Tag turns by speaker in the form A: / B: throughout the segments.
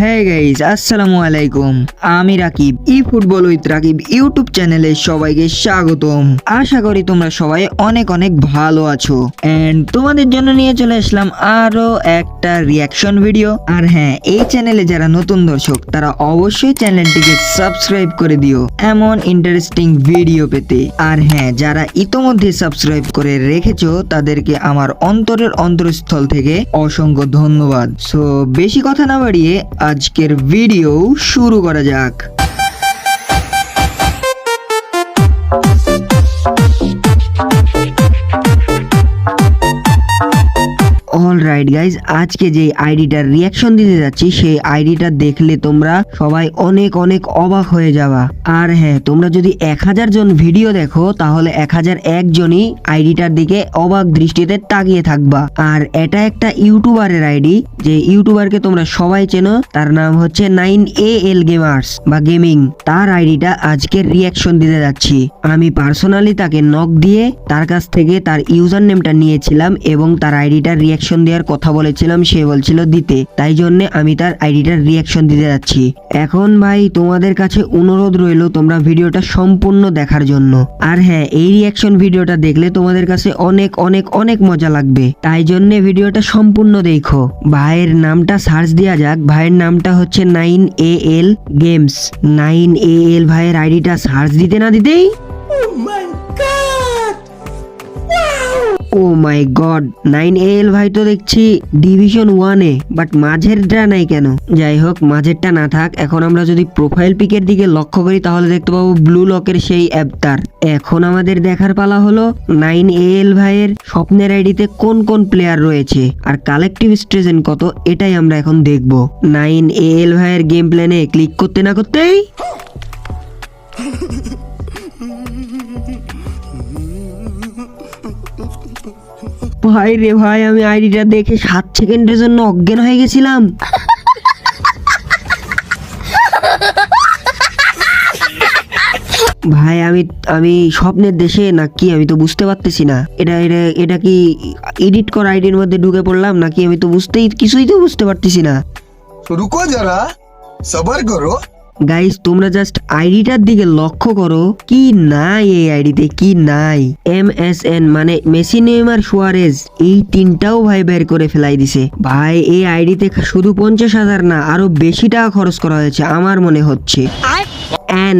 A: হ্যাঁ গাইজ আসসালামু আলাইকুম। আমি রাকিব ই ফুটবল উইথ ইউটিউব সবাইকে স্বাগতম। আশা করি ভালো আছো। তোমাদের জন্য নিয়ে চলে আসলাম আরও একটা হ্যাঁ যারা নতুন দর্শক, তারা অবশ্যই চ্যানেলটিকে সাবস্ক্রাইব করে দিও এমন ইন্টারেস্টিং ভিডিও পেতে। আর হ্যাঁ যারা ইতোমধ্যে সাবস্ক্রাইব করে রেখেছো, তাদেরকে আমার অন্তরের অন্তরস্থল থেকে অসংখ্য ধন্যবাদ। সো বেশি কথা না বাড়িয়ে আজকের ভিডিও শুরু করা যাক। রাইট গাইজ আজকে যে আইডিটার রিয়াকশন দিতে যাচ্ছি, সেই আইডিটা দেখলে তোমরা সবাই অনেক অনেক অবাক হয়ে যাবা। আর হ্যাঁ তোমরা যদি এক হাজার জন ভিডিও দেখো, তাহলে এক হাজার একজনই আইডিটার দিকে অবাক দৃষ্টিতে তাকিয়ে থাকবা। আর এটা একটা ইউটিউবারের আইডি, যে ইউটিউবারকে তোমরা সবাই চেনো, তার নাম হচ্ছে নাইন এ এল গেমার্স বা গেমিং তার আইডিটা আজকের রিয়াকশন দিতে যাচ্ছি। আমি পার্সোনালি তাকে নক দিয়ে তার কাছ থেকে তার ইউজার নেমটা নিয়েছিলাম এবং তার আইডিটার রিয়াকশন দেওয়ার কথা বলেছিলাম, সে বলছিল দিতে। তাই জন্য আমি তার আইডিটার রিয়াকশন দিতে যাচ্ছি। এখন ভাই, তোমাদের কাছে অনুরোধ রইল তোমরা ভিডিওটা সম্পূর্ণ দেখার জন্য। আর হ্যাঁ এই রিয়াকশন ভিডিওটা দেখলে তোমাদের কাছে অনেক অনেক অনেক মজা লাগবে। তাই জন্য ভিডিওটা সম্পূর্ণ দেখো। ভাইয়ের নামটা সার্চ দেওয়া যাক। ভাইয়ের নামটা হচ্ছে nine A L games. Nine A L ভাইয়ের আইডিটা সার্চ দিতে না দিতেই মাই গড নাইন এ এল ভাই তো দেখছি ডিভিশন ওয়ানে বাট মাঝেরটা নাই কেন? যাই হোক, মাঝেরটা না থাক, এখন আমরা যদি প্রোফাইল পিকের দিকে লক্ষ্য করি, তাহলে দেখতে পাবো ব্লু লকের সেই অ্যাপটার এখন আমাদের দেখার পালা হলো নাইন এ এল ভাইয়ের স্বপ্নের আইডিতে কোন কোন প্লেয়ার রয়েছে, আর কালেকটিভ স্ট্রেজেন কত, এটাই আমরা এখন দেখব। নাইন এ এল ভাইয়ের গেম প্ল্যানে ক্লিক করতে না করতেই? ভাই রে ভাই, আমি আইডিটা দেখে সাত সেকেন্ডের জন্য অজ্ঞান হয়ে গেছিলাম। ভাই, আমি আমি স্বপ্নের দেশে নাকি আমি তো বুঝতে পারতেছি না। এটা এটা এটা কি এডিট করা আইডির মধ্যে ঢুকে পড়লাম, নাকি আমি তো বুঝতেই, কিছুই তো বুঝতে পারতেছি না।
B: রুকো যারা সবার করো।
A: গাইস তোমরা জাস্ট আইডিটার দিকে লক্ষ্য করো। কি নাই এই আইডিতে কি নাই? এম এস এন মানে মেসি, নেইমার, সুয়ারেজ, এই তিনটাও ভাই বের করে ফেলাই দিছে। ভাই, এই আইডিতে শুধু পঞ্চাশ হাজার না, আরও বেশি টাকা খরচ করা হয়েছে, আমার মনে হচ্ছে।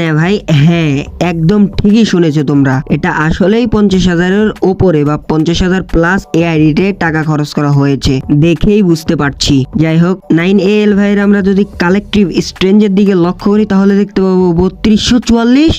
A: না ভাই হ্যাঁ একদম ঠিকই শুনেছো তোমরা। এটা আসলেই পঞ্চাশ হাজারের ওপরে বা পঞ্চাশ হাজার প্লাস এআইডিতে আইডিতে টাকা খরচ করা হয়েছে, দেখেই বুঝতে পারছি। যাই হোক, নাইন এ এল ভাইয়ের আমরা যদি কালেকটিভ স্ট্রেঞ্জের দিকে লক্ষ্য করি, তাহলে দেখতে পাবো বত্রিশশো চুয়াল্লিশ।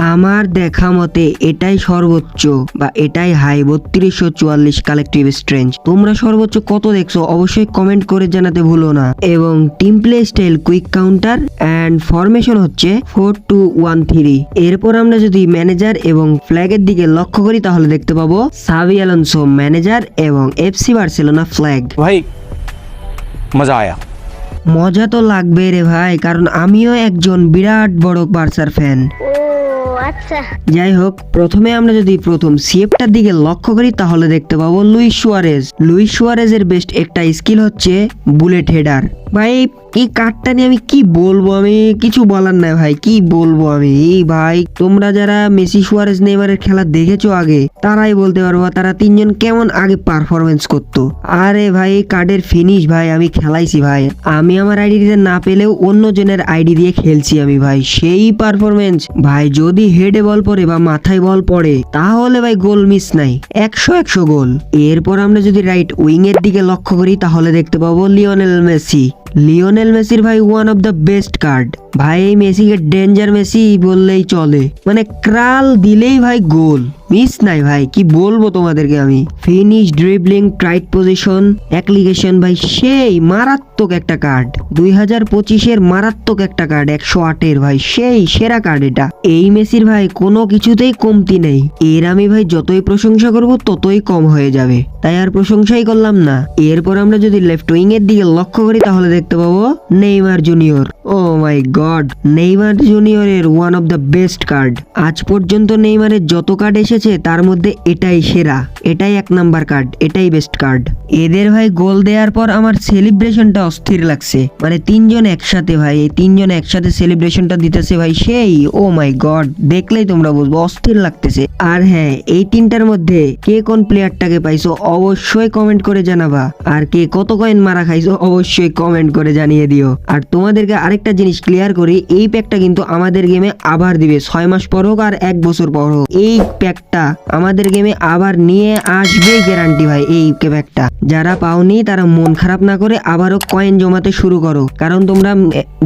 A: আমার দেখা মতে এটাই সর্বোচ্চ বা এটাই হাই বত্রিশশো চুয়াল্লিশ কালেকটিভ স্ট্রেঞ্জ তোমরা সর্বোচ্চ কত দেখছ অবশ্যই কমেন্ট করে জানাতে ভুলো না। এবং team play style quick counter and formation হচ্ছে ফোর টু ওয়ান থ্রি এরপর আমরা যদি ম্যানেজার এবং ফ্ল্যাগের দিকে লক্ষ্য করি তাহলে দেখতে পাবো সাবি অ্যালনসো ম্যানেজার এবং এফসি বার্সেলোনা ফ্ল্যাগ
C: ভাই মজা আয়া।
A: মজা তো লাগবে রে ভাই কারণ আমিও একজন বিরাট বড় বার্সার ফ্যান
D: আচ্ছা।
A: যাই হোক প্রথমে আমরা যদি প্রথম সিএফটার দিকে লক্ষ্য করি, তাহলে দেখতে পাবো লুই সুয়ারেজ। লুই সুয়ারেজের বেস্ট একটা স্কিল হচ্ছে বুলেট হেডার ভাই, এই কার্ডটা নিয়ে আমি কি বলব? আমি কিছু বলার নাই ভাই, কি বলব আমি? এই ভাই, তোমরা যারা মেসি সুয়ারেজ নেইমারের খেলা দেখেছ আগে, তারাই বলতে পারব, তারা তিনজন কেমন আগে পারফরমেন্স করতো। আরে ভাই কার্ডের ফিনিশ ভাই, আমি খেলাইছি ভাই। আমি আমার আইডি আইডিতে না পেলেও অন্য জনের আইডি দিয়ে খেলছি আমি ভাই, সেই পারফরমেন্স ভাই, যদি হেডে বল পড়ে বা মাথায় বল পড়ে, তাহলে ভাই গোল মিস নাই। একশো একশো গোল এরপর আমরা যদি রাইট উইং এর দিকে লক্ষ্য করি, তাহলে দেখতে পাবো লিওনেল মেসি লিওনেল মেসির ভাই one of the best card ভাই এই মেসিকে ডেঞ্জার মেসি বললেই চলে মানে ক্রাল দিলেই ভাই গোল মিস নাই ভাই, কি বলব তোমাদেরকে আমি? Finish dribbling trait position application ভাই, সেই মারাত্মক একটা কার্ড দুই হাজার পঁচিশের মারাত্মক একটা কার্ড একশো আটের ভাই, সেই সেরা কার্ড এটা। এই মেসির ভাই, কোনো কিছুতেই কমতি নেই। এর আমি ভাই, যতই প্রশংসা করব, ততই কম হয়ে যাবে। তাই আর প্রশংসাই করলাম না। এরপর আমরা যদি লেফট উইং এর দিকে লক্ষ্য করি, তাহলে দেখতে পাবো Neymar Junior oh my god, Neymar জুনিয়রের one of the best card আজ পর্যন্ত নেইমারের যত কার্ড এসেছে এসেছে তার মধ্যে এটাই সেরা। এটাই এক নাম্বার কার্ড এটাই বেস্ট কার্ড এদের ভাই গোল দেওয়ার পর আমার সেলিব্রেশনটা অস্থির লাগছে। মানে তিনজন একসাথে ভাই, এই তিনজন একসাথে সেলিব্রেশনটা দিতেছে ভাই, সেই ও মাই গড দেখলেই তোমরা বুঝব, অস্থির লাগতেছে। আর হ্যাঁ এই তিনটার মধ্যে কে কোন প্লেয়ারটাকে পাইছো অবশ্যই কমেন্ট করে জানাবা। আর কে কত কয়েন মারা খাইছো অবশ্যই কমেন্ট করে জানিয়ে দিও। আর তোমাদেরকে আরেকটা জিনিস ক্লিয়ার করি, এই প্যাকটা কিন্তু আমাদের গেমে আবার দিবে, ছয় মাস পর হোক আর এক বছর পর হোক। এই প্যাকটা আমাদের গেমে আবার নিয়ে আসবে গ্যারান্টি ভাই, এই প্যাকটা যারা পাওনি তারা মন খারাপ না করে আবারও কয়েন জমাতে শুরু করো। কারণ তোমরা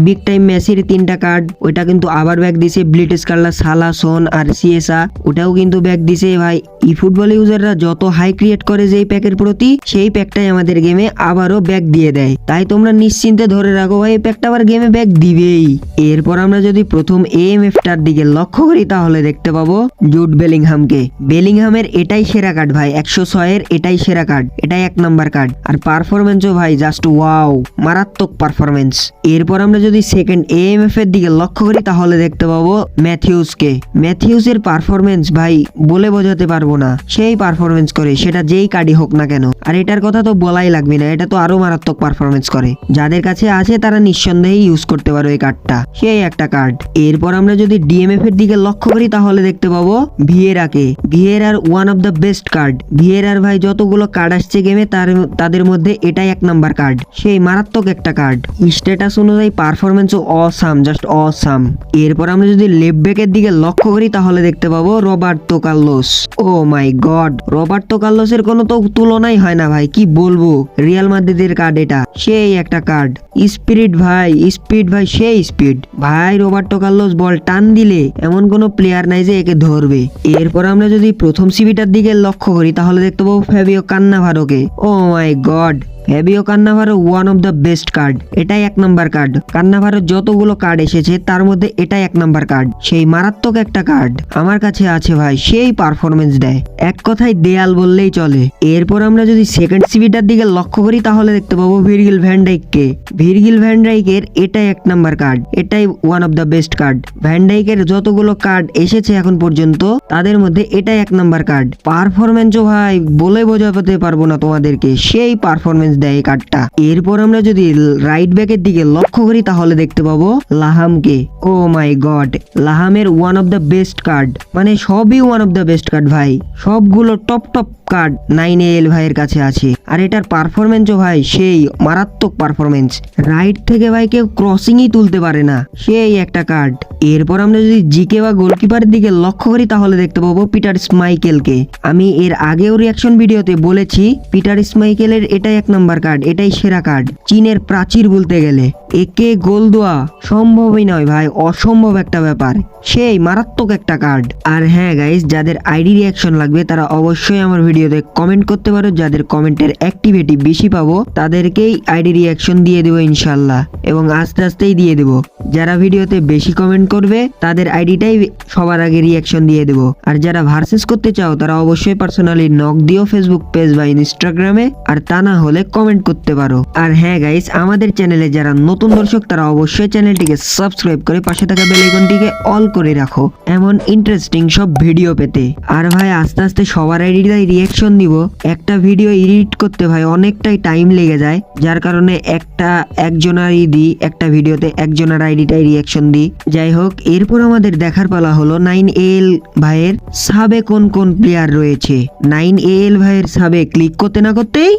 A: বিগ টাইম মেসির তিনটা কার্ড ওইটা কিন্তু আবার ব্যাগ দিছে ব্লিটিশ কার্লা সালা সোন আর সিএসা ওটাও কিন্তু ব্যাগ দিছে ভাই। ই ফুটবল ইউজাররা যত হাই ক্রিয়েট করে যে প্যাকের প্রতি, সেই প্যাকটাই আমাদের গেমে আবারও ব্যাগ দিয়ে দেয়। তাই তোমরা নিশ্চিন্তে ধরে রাখো ভাই, এই প্যাকটা আবার গেমে ব্যাগ দিবেই। এরপর আমরা যদি প্রথম এএমএফ টার দিকে লক্ষ্য করি, তাহলে দেখতে পাবো জুড বেলিংহামকে বেলিংহামের এটাই সেরা কার্ড ভাই, একশো ছয়ের এটাই সেরা কার্ড এটাই এক নাম্বার কার্ড আর পারফরমেন্সও ভাই জাস্ট ওয়াও মারাত্মক পারফরমেন্স এরপর আমরা যদি সেকেন্ড এএমএফ এর দিকে লক্ষ্য করি, তাহলে দেখতে পাবো ম্যাথিউসকে। ম্যাথিউসের পারফরমেন্স ভাই, বলে বোঝাতে পারব না। সেই পারফরমেন্স করে, সেটা যেই কার্ডই হোক না কেন। আর এটার কথা তো বলাই লাগবে না, এটা তো আরও মারাত্মক পারফরমেন্স করে। যাদের কাছে আছে, তারা নিঃসন্দেহে ইউজ করতে পারো এই কার্ডটা সেই একটা কার্ড এরপর আমরা যদি ডিএমএফ এর দিকে লক্ষ্য করি, তাহলে দেখতে পাবো ভিয়েরাকে। ভিয়েরার one of the best card ভিয়েরার ভাই যতগুলো কার্ড আসছে গেমে তার তাদের মধ্যে এটাই এক নাম্বার কার্ড সেই মারাত্মক একটা কার্ড স্ট্যাটাস অনুযায়ী পারফরমেন্সও অসাম জাস্ট অসাম এরপর আমরা যদি লেফট ব্যাকের দিকে লক্ষ্য করি, তাহলে দেখতে পাবো Roberto Carlos. Oh my god Roberto কার্লোসের কোনো তো তুলনাই হয় না ভাই, কি বলব? রিয়াল মাদ্রিদের কার্ড এটা, সেই একটা কার্ড স্পিরিট ভাই স্পিড ভাই, সেই স্পিড ভাই রবার্টো কার্লোস বল টান দিলে, এমন কোনো প্লেয়ার নাই যে একে ধরবে। এরপর আমরা যদি প্রথম সিবিটার দিকে লক্ষ্য করি, তাহলে দেখতে পাবো ফ্যাবিও কান্নাভারোকে ও my god Fabio Cannavaro one of the best card এটাই এক নাম্বার কার্ড কান্নাভারো যতগুলো কার্ড এসেছে, তার মধ্যে এটাই এক নাম্বার কার্ড সেই মারাত্মক একটা কার্ড আমার কাছে আছে ভাই, সেই পারফরমেন্স দেয়। এক কথায় দেয়াল বললেই চলে। এরপর আমরা যদি সেকেন্ড সিবিটার দিকে লক্ষ্য করি, তাহলে দেখতে পাবো ভিরগিল ভ্যান্ডাইককে ভিরগিল ভ্যান্ডাইকের এটাই এক নাম্বার কার্ড এটাই one of the best card ভ্যান্ডাইকের যতগুলো কার্ড এসেছে এখন পর্যন্ত, তাদের মধ্যে এটাই এক নাম্বার কার্ড পারফরমেন্সও ভাই, বলে বোঝাতে পারব না তোমাদেরকে, সেই পারফরমেন্স দেয় এই কার্ডটা এরপর আমরা যদি রাইট ব্যাকের দিকে লক্ষ্য করি, তাহলে দেখতে পাবো লাহামকে। Oh my god লাহামের one of the best card মানে সবই one of the best card ভাই। সবগুলো top top card nine L ভাইয়ের কাছে আছে। আর এটার পারফরমেন্সও ভাই, সেই মারাত্মক পারফরমেন্স রাইট থেকে ভাই কেউ ক্রসিংই তুলতে পারে না। সেই একটা কার্ড এরপর আমরা যদি জিকে বা গোলকিপারের দিকে লক্ষ্য করি, তাহলে দেখতে পাবো পিটার স্মাইকেলকে আমি এর আগেও রিয়াকশন ভিডিওতে বলেছি পিটার স্মাইকেলের এটাই এক নাম্বার কার্ড এটাই সেরা কার্ড চীনের প্রাচীর বলতে গেলে। একে গোল দেওয়া সম্ভবই নয় ভাই, অসম্ভব একটা ব্যাপার। সেই মারাত্মক একটা কার্ড আর হ্যাঁ গাইস যাদের আইডি রিয়াকশন লাগবে, তারা অবশ্যই আমার ভিডিওতে কমেন্ট করতে পারো, যাদের কমেন্টের অ্যাক্টিভিটি বেশি পাবো, তাদেরকেই আইডি রিয়াকশন দিয়ে দেবো ইনশাল্লাহ এবং আস্তে আস্তেই দিয়ে দেবো। যারা ভিডিওতে বেশি কমেন্ট করবে, তাদের আইডিটাই সবার আগে রিয়াকশন দিয়ে দেবো। আর যারা ভার্সেস করতে চাও, তারা অবশ্যই পার্সোনালি নক দিও ফেসবুক পেজ বা ইনস্টাগ্রামে আর তা না হলে কমেন্ট করতে পারো। আর হ্যাঁ গাইস আমাদের চ্যানেলে যারা নতুন দর্শক, তারা অবশ্যই চ্যানেলটিকে সাবস্ক্রাইব করে পাশে থাকা বেল আইকনটিকে অল করে রাখো। এমন ইন্টারেস্টিং সব ভিডিও পেতে। আর ভাই, আস্তে আস্তে সবার আইডিটাই রিয়াকশন দিব একটা ভিডিও এডিট করতে ভাই অনেকটাই টাইম লেগে যায়। যার কারণে একটা একজনারই দিই, একটা ভিডিওতে একজনের আইডিটাই রিয়াকশন দিই। যাই হোক, এরপর আমাদের দেখার পালা হলো নাইন এল ভাইয়ের সাবে কোন কোন প্লেয়ার রয়েছে। নাইন এল ভাইয়ের সাবে ক্লিক করতে না করতেই?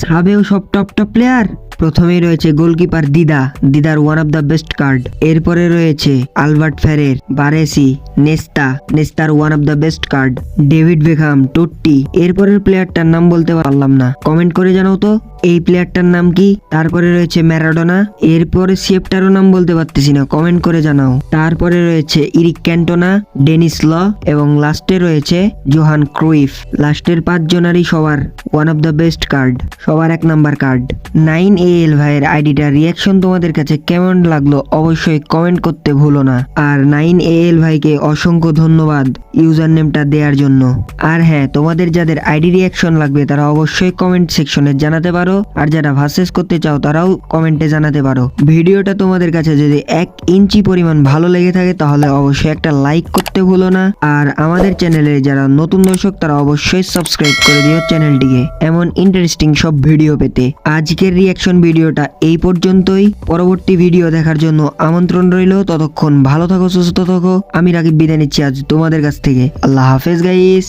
A: সাবেও সব টপ টপ প্লেয়ার প্রথমেই রয়েছে goalkeeper Dida. Didar one of the best card এরপরে রয়েছে Albert Ferrer, Baresi, Nesta. Nestor one of the best card David Beckham, Totti. এরপরের প্লেয়ারটার নাম বলতে পারলাম না। কমেন্ট করে জানাও তো। এই প্লেয়ারটার নাম কি? তারপরে রয়েছে ম্যারাডোনা। এরপরে সেফটারও নাম বলতে পারতেছি না কমেন্ট করে জানাও। তারপরে রয়েছে ইরিক ক্যান্টোনা, ডেনিস ল এবং লাস্টে রয়েছে জোহান ক্রুইফ। লাস্টের পাঁচ জনারই সবার one of the best card সবার এক number card nine A L ভাইয়ের আইডিটা রিয়াকশন তোমাদের কাছে কেমন লাগল অবশ্যই কমেন্ট করতে ভুলো না। আর নাইন এ এল ভাইকে অসংখ্য ধন্যবাদ ইউজার নেমটা দেওয়ার জন্য। আর হ্যাঁ তোমাদের যাদের আইডি রিয়াকশন লাগবে তারা অবশ্যই কমেন্ট সেকশনে জানাতে পারো। পারো আর যারা ভার্সেস করতে চাও তারাও কমেন্টে জানাতে পারো। ভিডিওটা তোমাদের কাছে যদি এক ইঞ্চি পরিমাণ ভালো লেগে থাকে তাহলে অবশ্যই একটা লাইক করতে ভুলো না। আর আমাদের চ্যানেলে যারা নতুন দর্শক তারা অবশ্যই সাবস্ক্রাইব করে দিও চ্যানেলটিকে এমন ইন্টারেস্টিং সব ভিডিও পেতে। আজকের রিয়াকশন ভিডিওটা এই পর্যন্তই। পরবর্তী ভিডিও দেখার জন্য আমন্ত্রণ রইল। ততক্ষণ ভালো থাকো, সুস্থ থাকো। আমি রাকিব বিদায় নিচ্ছি আজ তোমাদের কাছ থেকে। আল্লাহ হাফেজ গাইস